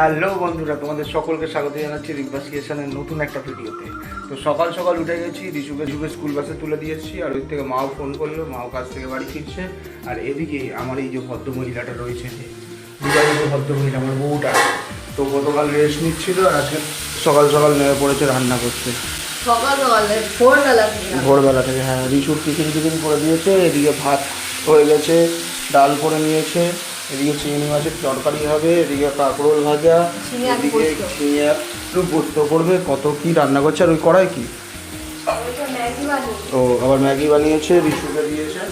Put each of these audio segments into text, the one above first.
Hello বন্ধুরা তোমাদের সকলকে স্বাগত জানাচ্ছি রিকবাস ক্রিয়েশনের নতুন একটা ভিডিওতে। তো সকাল সকাল উঠে গেছি রিশুকে রিশুকে স্কুল বাসে তুলে দিয়েছি আর ওই থেকে মাও ফোন করল মাও কাছ থেকে বাড়ি ফিরছে আর এদিকে আমার এই যে ভদ্র মহিলাটা রয়েছে যে বিবাহিত ভদ্র মহিলা আমার বউটা। তো গতকাল রেস্ট নিচ্ছিল আর আজকে সকাল সকাল নেমে পড়েছে রান্না করতে। ভোরবেলা থেকে ভোরবেলা থেকে হ্যাঁ রিসুর টিফিন টিফিন করে দিয়েছে এদিকে ভাত হয়ে গেছে ডাল করে নিয়েছে এদিকে চিংড়ি মাছের তরকারি হবে এদিকে কাঁকরোল ভাজা এদিকে। ঝিঙে আলু পোস্ত করবে কত কি রান্না করছে আর ওই কড়াই কি? ও আবার ম্যাগি বানিয়েছে রিসুকে দিয়েছে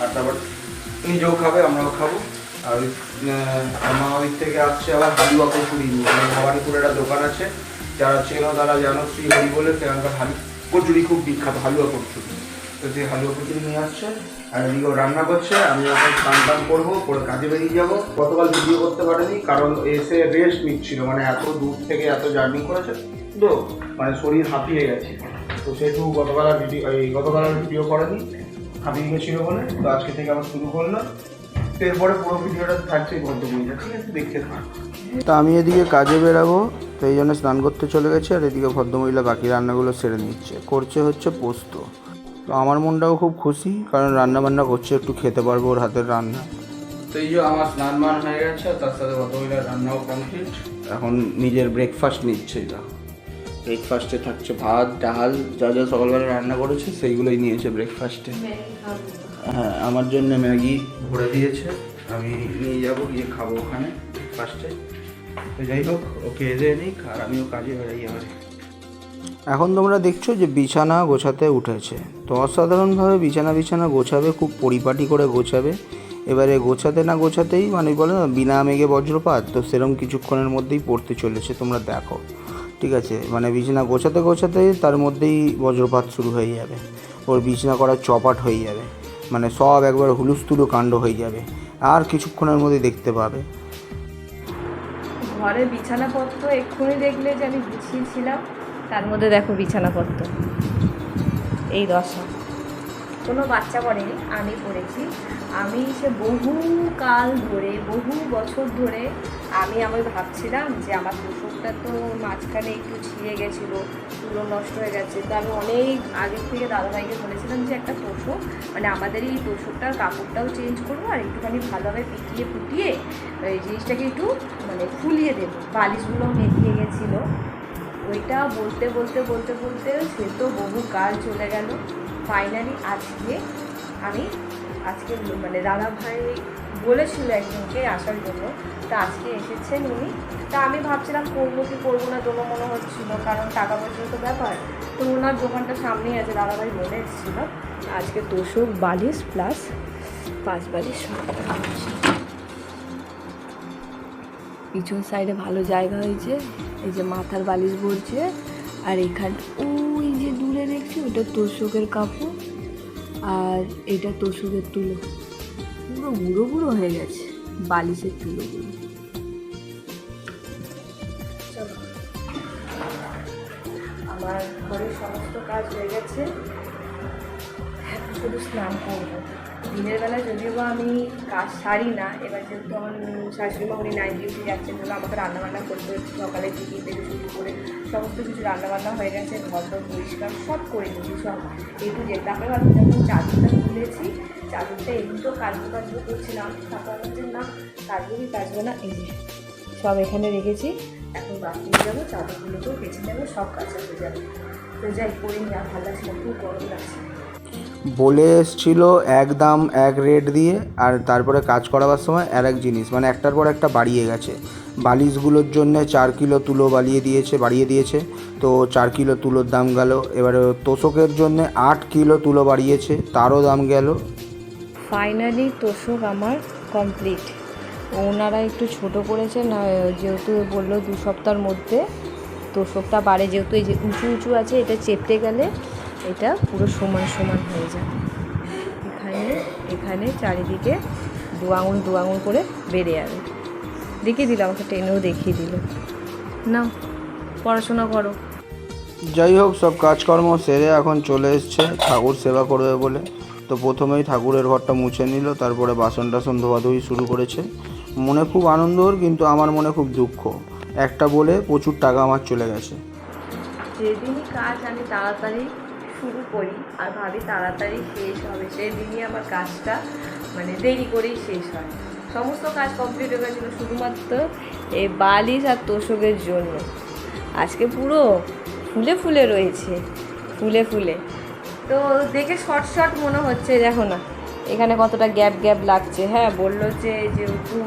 আর তারপর নিজেও খাবে আমরাও খাব। আর ওই আমার ওই থেকে আসছে আবার হালুয়া কচুরি নিয়ে। মানে ভবানীপুরে একটা দোকান আছে। যারা চেনো তারা জানো শ্রী হরি বলে সেখানকার হালু কচুরি খুব বিখ্যাত হালুয়া কচুরি। সেই হালুয়া কচুরি নিয়ে আসছে, আর এদিকেও রান্না করছে, আমি এখন স্নান টান করব, করে কাজে বেরিয়ে যাব। গতকাল ভিডিও করতে পারিনি, কারণ এসে রেস্ট নিচ্ছিল মানে এত দূর থেকে এত জার্নি করেছে, তো মানে শরীর হাঁপিয়ে গেছে। তো সেহেতু গতকাল ভিডিও এই গতকাল আর ভিডিও করেনি, হাঁপিয়ে গেছিল বলে, তো আজকে থেকে আবার শুরু করলাম এরপরে পুরো ভিডিওটা থাকছে থাক। তা আমি এদিকে কাজে বেরাবো, তো এই জন্য স্নান করতে চলে গেছে, আর এদিকে ভদ্রমহিলা বাকি রান্নাগুলো সেরে নিচ্ছে। করছে হচ্ছে পোস্ত। তো আমার মনটাও খুব খুশি কারণ রান্না বান্না করছে একটু খেতে পারব ওর হাতের রান্না। তো এই যে আমার স্নান মান হয়ে গেছে তার সাথে ভদ্রমহিলার রান্নাও কমপ্লিট এখন নিজের ব্রেকফাস্ট নিচ্ছে এটা ব্রেকফাস্টে থাকছে ভাত ডাল যা যা সকালবেলা রান্না করেছে সেইগুলোই নিয়েছে ব্রেকফাস্টে হ্যাঁ আমার জন্য ম্যাগি ভরে দিয়েছে। আমি নিয়ে যাব গিয়ে খাব ওখানে ফার্স্টে তো যাই হোক ওকে এদে নিক আর আমিও কাজে বেড়াই এবারে। এখন তোমরা দেখছ যে বিছানা গোছাতে উঠেছে। তো অসাধারণভাবে বিছানা বিছানা গোছাবে, খুব পরিপাটি করে গোছাবে। এবারে গোছাতে না গোছাতেই মানে বলে না, বিনা মেঘে বজ্রপাত, তো সেরকম কিছুক্ষণের মধ্যেই পড়তে চলেছে, তোমরা দেখো। ঠিক আছে মানে বিছানা গোছাতে গোছাতেই তার মধ্যেই বজ্রপাত শুরু হয়ে যাবে। ওর বিছানা করা চপাট হয়ে যাবে। মানে সব একবার হুলুস্থুলু কাণ্ড হয়ে যাবে। আর কিছুক্ষণের মধ্যে দেখতে পাবে। ঘরে বিছানাপত্র এক্ষুনি দেখলে যে আমি গুছিয়েছিলাম। তার মধ্যে দেখো বিছানাপত্র। এই দশা। কোনো বাচ্চা পড়েনি, আমি পড়েছি। আমি সে বহু কাল ধরে, বহু বছর ধরে আমি আমি ভাবছিলাম যে আমার তোষকটা তো মাঝখানে একটু ছিঁড়ে গেছিল তুলো নষ্ট হয়ে গেছে। তো আমি অনেক আগের থেকে দাদাভাইকে বলেছিলাম যে একটা তোষক মানে আমাদের এই তোষকটার কাপড়টাও চেঞ্জ করব আর একটুখানি ভালোভাবে পিটিয়ে ফুটিয়ে এই জিনিসটাকে একটু মানে ফুলিয়ে দেবো। বালিশগুলো মেকিয়ে গেছিল। ওইটা বলতে বলতে বলতে বলতে সে তো বহু কাল চলে গেল। ফাইনালি আজকে আমি আজকে মানে দাদা ভাই বলেছিল একজনকে আসার জন্য, তা আজকে এসেছেন উনি। তা আমি ভাবছিলাম করব কি করব না দোনো মনে হচ্ছিল, কারণ টাকা পয়সার তো ব্যাপার। তো ওনার দোকানটা সামনেই আছে দাদাভাই বলে এসেছিল। আজকে তোষক বালিশ প্লাস পাঁচ বালিশ। পিছন সাইডে ভালো জায়গা হয়েছে, এই যে মাথার বালিশ ভরছে, আর এখান ওই যে দূরে দেখছি ওটা তোষকের কাপড়, আর এটা তোষকের তুলো। পুরো বুড়ো বুড়ো হয়ে গেছে বালিশের চলো। আমার ঘরের সমস্ত কাজ হয়ে গেছে। শুধু স্নান করব। দিনের বেলা যদিও বা আমি কাজ সারি না, এবার যেহেতু আমার শাশুড়িমা উনি নাইট ডিউটি যাচ্ছেন বলে আমাকে রান্নাবান্না করতে হচ্ছে, সকালে টিফিন থেকে শুরু করে সমস্ত কিছু রান্নাবান্না হয়ে গেছে ঘর দর পরিষ্কার সব করে নিয়েছি সব একটু যে তারপরে ভাবছি যখন চাদরটা খুলেছি চাদরটা এমনি তো কাজু কাজু করছিলাম, তারপর হচ্ছে না কাজগুলি কাজবো না, এই সব এখানে রেখেছি, এখন বাথরুম যাব, চাদরগুলোকেও বেছে যাব সব কাজ হয়ে যাবে। তো যাই করে নিয়ে ভালো লাগছে খুব গরম লাগছে। বলে এসছিল এক দাম, এক রেট দিয়ে আর তারপরে কাজ করাবার সময় আর এক জিনিস মানে একটার পর একটা বাড়িয়ে গেছে। বালিশগুলোর জন্য চার কিলো তুলো বাড়িয়ে দিয়েছে বাড়িয়ে দিয়েছে। তো চার কিলো তুলোর দাম গেল, এবারে তোষকের জন্য আট কিলো তুলো বাড়িয়েছে, তারও দাম গেল। ফাইনালি তোষক আমার কমপ্লিট ওনারা একটু ছোট করেছে না, যেহেতু বলল দু সপ্তাহের মধ্যে তোষকটা বাড়ে, যেহেতু এই যে উঁচু উঁচু আছে, এটা চেপতে গেলে এটা পুরো সমান সমান হয়ে যায়। এখানে এখানে চারিদিকে দু আঙুল দু আঙুল করে বেড়ে যাবে। দেখিয়ে দিল আমাকে টেনেও দেখিয়ে দিল। না পড়াশোনা করো। যাই হোক সব কাজকর্ম সেরে এখন চলে এসছে। ঠাকুর সেবা করবে বলে। তো প্রথমেই ঠাকুরের ঘরটা মুছে নিল তারপরে বাসন টাসন ধোয়াধুয়ি শুরু করেছে। মনে খুব আনন্দ ওর কিন্তু আমার মনে খুব দুঃখ। একটা বলে প্রচুর টাকা আমার চলে গেছে। যেদিনই কাজ আমি তাড়াতাড়ি শুরু করি আর ভাবি তাড়াতাড়ি শেষ হবে। সেদিনই আমার কাজটা মানে দেরি করেই শেষ হয়। সমস্ত কাজ কমপ্লিট হয়ে গেছিল শুধুমাত্র এই বালিশ আর তোষকের জন্য। আজকে পুরো ফুলে ফুলে রয়েছে, ফুলে ফুলে। তো দেখে শর্ট শর্ট মনে হচ্ছে, দেখো না, এখানে কতটা গ্যাপ গ্যাপ লাগছে। হ্যাঁ বলল যে যেহেতু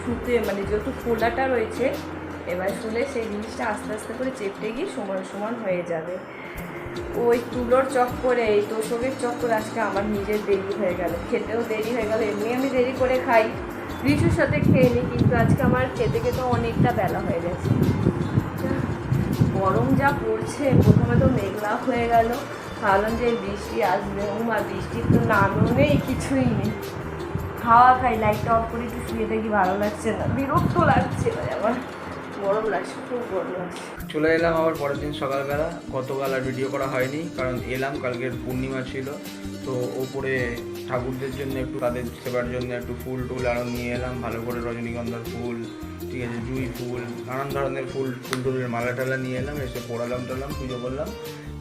শুতে মানে যেহেতু ফোলাটা রয়েছে, এবার শুলে সেই জিনিসটা আস্তে আস্তে করে চেপটে গিয়ে সমান সমান হয়ে যাবে। ওই তুলোর চক্করে, এই তোষকের চক্করে আজকে আমার নিজের দেরি হয়ে গেল। খেতেও দেরি হয়ে গেল, এমনি আমি দেরি করে খাই। রিচুর সাথে খেয়ে নিই কিন্তু আজকে আমার খেতে খেতে অনেকটা বেলা হয়ে গেছে। গরম যা পড়ছে, প্রথমে তো মেঘলা হয়ে গেল। ভাবলাম যে বৃষ্টি আসবে আর বৃষ্টির তো নামও নেই, কিছুই নেই। খাওয়া খাই লাইটটা অফ করে একটু শুয়ে দেখি ভালো লাগছে না, বিরক্ত লাগছে আমার। চলে এলাম আবার পরের দিন সকালবেলা। গতকাল আর ভিডিও করা হয়নি, কারণ এলাম, কালকের পূর্ণিমা ছিল। তো ওপরে ঠাকুরদের জন্য একটু, তাদের সেবার জন্য একটু ফুল টুল আরও নিয়ে এলাম। ভালো করে রজনীগন্ধার ফুল, ঠিক আছে, জুই ফুল, নানান ধরনের ফুল ফুল টুলের মালা টালা নিয়ে এলাম, এসে পড়ালাম টালাম, পুজো করলাম।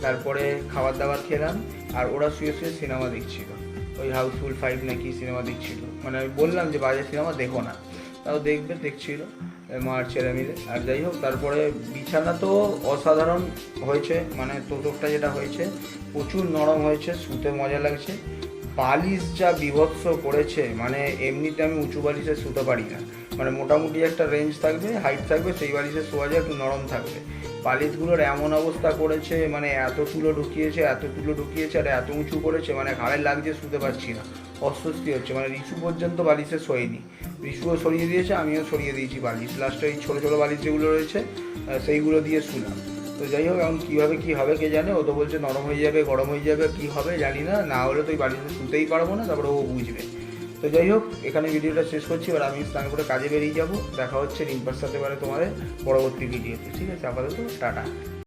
তারপরে খাবার দাবার খেলাম, আর ওরা শুয়ে শুয়ে সিনেমা দেখছিল। ওই হাউসফুল ফাইভ নাকি সিনেমা দেখছিল। মানে আমি বললাম যে বাজে সিনেমা, দেখো না। তাও দেখবে, দেখছিল। মা আর ছেলে মিলে। আর যাই হোক, তারপরে বিছানা তো অসাধারণ হয়েছে মানে তোতকটা যেটা হয়েছে, প্রচুর নরম হয়েছে, শুতে মজা লাগছে। বালিশ যা বিভৎস করেছে মানে এমনিতে আমি উঁচু বালিশে শুতে পারি না। মানে মোটামুটি একটা রেঞ্জ থাকবে হাইট থাকবে, সেই বালিশে শোয়া যায়, একটু নরম থাকবে। বালিশগুলোর এমন অবস্থা করেছে মানে এত তুলো ঢুকিয়েছে, এত তুলো ঢুকিয়েছে আর এত উঁচু করেছে মানে ঘাড়ে লাগছে শুতে পারছি না। অস্বস্তি হচ্ছে মানে রিসু পর্যন্ত বালিশে শোয়নি। রিসুও সরিয়ে দিয়েছে, আমিও সরিয়ে দিয়েছি বালিশ। লাস্টে এই ছোটো ছোটো বালিশ যেগুলো রয়েছে সেইগুলো দিয়ে শুলাম। তো যাই হোক, এখন কীভাবে কী হবে কে জানে? ও তো বলছে, নরম হয়ে যাবে, গরম হয়ে যাবে, কী হবে জানি না। না হলে তো ওই বাড়িতে শুতেই পারব না, তারপরে ও বুঝবে। তো যাই হোক, এখানে ভিডিওটা শেষ করছি। এবার আমি স্নান করে কাজে বেরিয়ে যাব। দেখা হচ্ছে রিম্পার সাথে পারে তোমাদের পরবর্তী ভিডিওতে। ঠিক আছে, আপাতত টাটা।